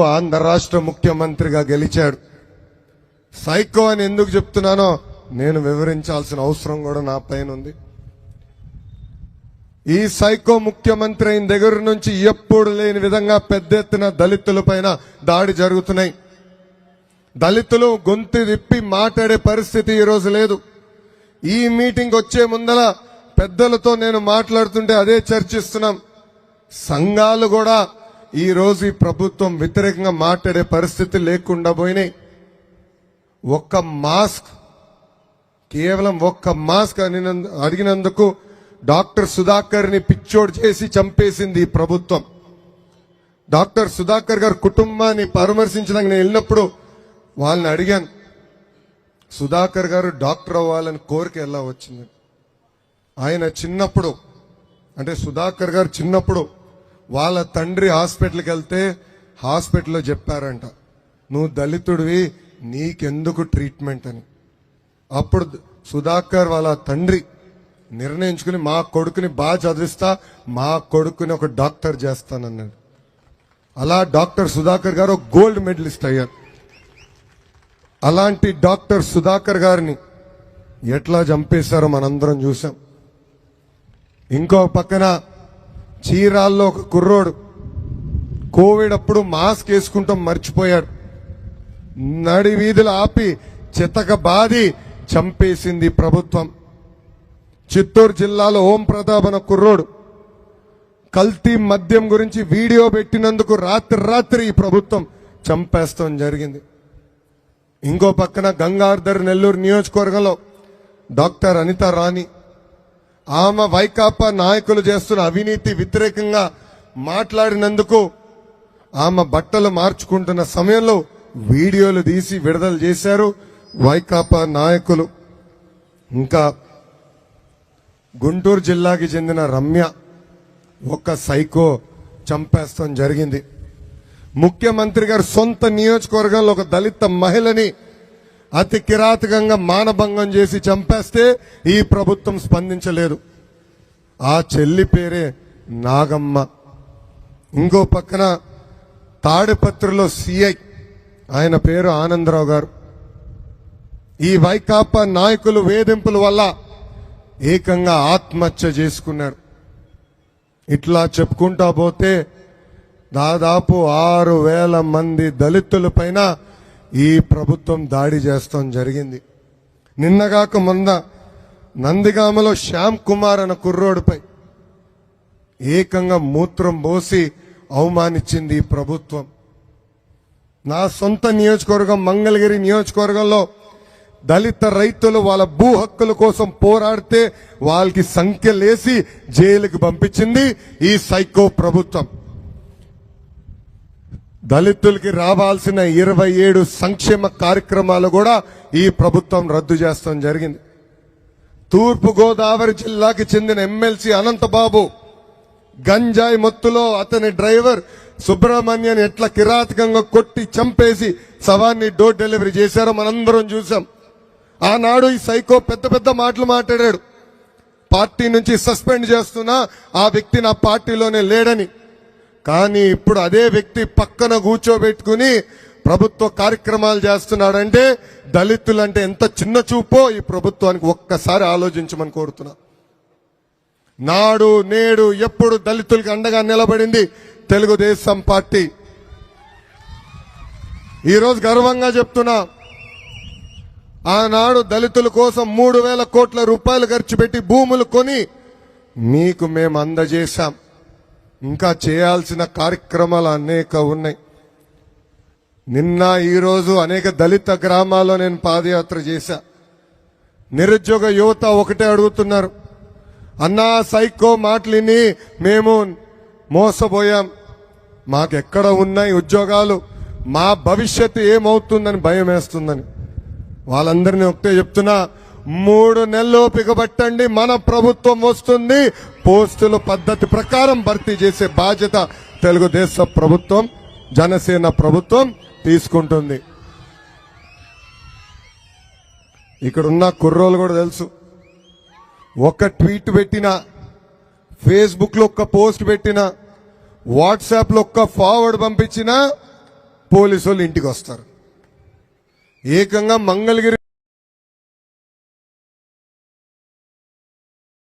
ఆంధ్ర రాష్ట్ర ముఖ్యమంత్రిగా గెలిచాడు. సైకో అని ఎందుకు చెప్తున్నానో నేను వివరించాల్సిన అవసరం కూడా నా పైన ఉంది. ఈ సైకో ముఖ్యమంత్రి అయిన దగ్గర నుంచి ఎప్పుడు లేని విధంగా పెద్ద ఎత్తున దళితులపైన దాడి జరుగుతున్నాయి. దళితులు గొంతు విప్పి మాట్లాడే పరిస్థితి ఈరోజు లేదు. ఈ మీటింగ్ వచ్చే ముందల పెద్దలతో నేను మాట్లాడుతుంటే అదే చర్చిస్తున్నాం. సంఘాలు కూడా ఈ రోజు ఈ ప్రభుత్వం వ్యతిరేకంగా మాట్లాడే పరిస్థితి లేకుండా పోయినాయి. ఒక్క మాస్క్ కేవలం ఒక్క మాస్క్ అడిగినందుకు డాక్టర్ సుధాకర్ని పిచ్చోడు చేసి చంపేసింది ఈ ప్రభుత్వం. డాక్టర్ సుధాకర్ గారి కుటుంబాన్ని పరామర్శించడానికి నేను వెళ్ళినప్పుడు వాళ్ళని అడిగాను సుధాకర్ గారు డాక్టర్ అవ్వాలని కోరిక ఎలా వచ్చింది? ఆయన చిన్నప్పుడు అంటే సుధాకర్ గారు చిన్నప్పుడు వాళ్ళ తండ్రి హాస్పిటల్కి వెళ్తే హాస్పిటల్లో చెప్పారంట నువ్వు దళితుడివి నీకెందుకు ట్రీట్మెంట్ అని? అప్పుడు సుధాకర్ వాళ్ళ తండ్రి నిర్ణయించుకుని మా కొడుకుని బాగా చదివిస్తా మా కొడుకుని ఒక డాక్టర్ చేస్తానన్నాడు. అలా డాక్టర్ సుధాకర్ గారు ఒక గోల్డ్ మెడలిస్ట్ అయ్యారు. అలాంటి డాక్టర్ సుధాకర్ గారిని ఎట్లా చంపేశారో మనందరం చూసాం ఇంకో పక్కన చీరాల్లో ఒక కుర్రోడు కోవిడ్ అప్పుడు మాస్క్ వేసుకుంటాం మర్చిపోయాడు. నడి వీధులు ఆపి చితక బాది చంపేసింది ప్రభుత్వం. చిత్తూరు జిల్లాలో ఓం ప్రతాప్ అన్న కుర్రోడు కల్తీ మద్యం గురించి వీడియో పెట్టినందుకు రాత్రి రాత్రి ఈ ప్రభుత్వం చంపేస్తాం జరిగింది. ఇంకో పక్కన గంగాధర్ నెల్లూరు నియోజకవర్గంలో డాక్టర్ అనిత రాణి ఆమె వైకాపా నాయకులు చేస్తున్న అవినీతి వ్యతిరేకంగా మాట్లాడినందుకు ఆమె బట్టలు మార్చుకుంటున్న సమయంలో వీడియోలు తీసి విడుదల చేశారు వైకాపా నాయకులు. ఇంకా గుంటూరు జిల్లాకి చెందిన రమ్య ఒక సైకో చంపేస్తాం జరిగింది. ముఖ్యమంత్రి గారు సొంత నియోజకవర్గంలో ఒక దళిత మహిళని అతి కిరాతకంగా మానభంగం చేసి చంపేస్తే ఈ ప్రభుత్వం స్పందించలేదు. ఆ చెల్లి పేరే నాగమ్మ. ఇంకో పక్కన తాడిపత్రిలో సిఐ. ఆయన పేరు ఆనందరావు గారు. ఈ వైకాపా నాయకులు వేధింపుల వల్ల ఏకంగా ఆత్మహత్య చేసుకున్నారు. ఇట్లా చెప్పుకుంటా పోతే దాదాపు ఆరు వేల మంది దళితుల పైన ఈ ప్రభుత్వం దాడి చేస్తాం జరిగింది. నిన్నగాక మొన్న నందిగామలో శ్యామ్ కుమార్ అన్న కుర్రోడిపై ఏకంగా మూత్రం పోసి అవమానించింది ఈ ప్రభుత్వం. నా సొంత నియోజకవర్గం మంగళగిరి నియోజకవర్గంలో దళిత రైతులు వాళ్ళ భూ హక్కుల కోసం పోరాడితే వాళ్ళకి సంఖ్యలేసి జైలుకి పంపించింది ఈ సైకో ప్రభుత్వం. దళితులకి రావాల్సిన ఇరవై ఏడు సంక్షేమ కార్యక్రమాలు కూడా ఈ ప్రభుత్వం రద్దు చేస్తాం జరిగింది. తూర్పు గోదావరి జిల్లాకి చెందిన ఎమ్మెల్సీ అనంతబాబు గంజాయి మొత్తులో అతని డ్రైవర్ సుబ్రహ్మణ్యం ఎట్లా కిరాతకంగా కొట్టి చంపేసి శవాన్ని డోర్ డెలివరీ చేశారో మనందరం చూసాం ఆనాడు ఈ సైకో పెద్ద పెద్ద మాటలు మాట్లాడాడు. పార్టీ నుంచి సస్పెండ్ చేస్తున్నా ఆ వ్యక్తి నా పార్టీలోనే లేడని. కానీ ఇప్పుడు అదే వ్యక్తి పక్కన కూర్చోబెట్టుకుని ప్రభుత్వ కార్యక్రమాలు చేస్తున్నాడంటే దళితులంటే ఎంత చిన్న చూపో ఈ ప్రభుత్వానికి ఒక్కసారి ఆలోచించమని కోరుతున్నా. నాడు నేడు ఎప్పుడు దళితులకు అండగా నిలబడింది తెలుగుదేశం పార్టీ. ఈరోజు గర్వంగా చెప్తున్నా ఆనాడు దళితుల కోసం మూడు వేల కోట్ల రూపాయలు ఖర్చు పెట్టి భూములు కొని మీకు మేము అందజేశాం ఇంకా చేయాల్సిన కార్యక్రమాలు అనేక ఉన్నాయి. నిన్న ఈరోజు అనేక దళిత గ్రామాల్లో నేను పాదయాత్ర చేశా. నిరుద్యోగ యువత ఒకటే అడుగుతున్నారు. అన్నా సైకో మాటలిని మేము మోసపోయాం. మాకెక్కడ ఉన్నాయి ఉద్యోగాలు? మా భవిష్యత్తు ఏమవుతుందని భయం వేస్తుందని వాళ్ళందరినీ ఒకటే చెప్తున్నా మూడు నెలలు పిగబట్టండి మన ప్రభుత్వం వస్తుంది. పోస్టుల పద్ధతి ప్రకారం భర్తీ చేసే బాధ్యత తెలుగుదేశం ప్రభుత్వం జనసేన ప్రభుత్వం తీసుకుంటుంది. ఇక్కడ ఉన్న కుర్రోలు కూడా తెలుసు. ఒక ట్వీట్ పెట్టిన ఫేస్బుక్లో ఒక్క పోస్ట్ పెట్టిన వాట్సాప్లో ఒక్క ఫార్వర్డ్ పంపించినా పోలీసు వాళ్ళు ఇంటికి వస్తారు. ఏకంగా మంగళగిరి